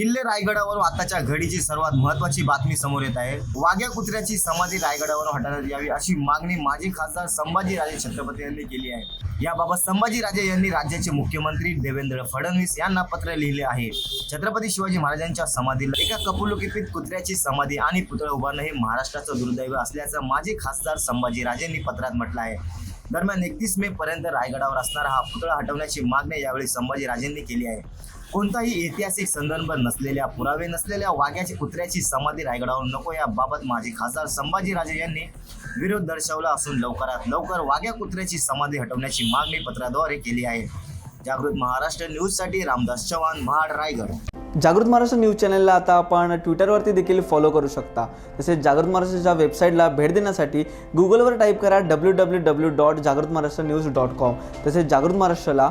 किल्ले रायगडावर आताच्या घडीची सर्वात महत्वाची बातमी समोर येत आहे. वाघ्या कुत्र्याची समाधी रायगडावर हटवण्यात यावी अशी मागणी माजी खासदार संभाजीराजे छत्रपती यांनी केली आहे. याबाबत संभाजीराजे यांनी राज्याचे मुख्यमंत्री देवेंद्र फडणवीस यांना पत्र लिहिले आहे. छत्रपती शिवाजी महाराजांच्या समाधीला एका कपुलुकिपीत कुत्र्याची समाधी आणि पुतळा उभारणं हे महाराष्ट्राचं दुर्दैव असल्याचं माजी खासदार संभाजीराजेंनी पत्रात म्हटलं आहे. दरम्यान एकतीस मे पर्यंत रायगडावर असणारा हा पुतळा हटवण्याची मागणी यावेळी संभाजीराजेंनी केली आहे. कोणताही ऐतिहासिक संदर्भ नसलेल्या पुरावे नसलेल्या वाघ्याची कुत्र्याची समाधी रायगडावर नको. याबाबत माजी खासदार संभाजीराजे यांनी विरोध दर्शवला असून लवकरात लवकर वाघ्या कुत्र्याची समाधी हटवण्याची मागणी पत्राद्वारे केली आहे. जागृत महाराष्ट्र न्यूजसाठी रामदास चव्हाण महाड रायगड. जागृत महाराष्ट्र न्यूज चॅनलला आता आपण ट्विटरवरती देखील फॉलो करू शकता. तसेच जागृत महाराष्ट्रच्या वेबसाईटला भेट देण्यासाठी गुगलवर टाईप करा डब्ल्यू डब्ल्यू डब्ल्यू डॉट जागृत महाराष्ट्र न्यूज डॉट कॉम तसेच जागृत महाराष्ट्राला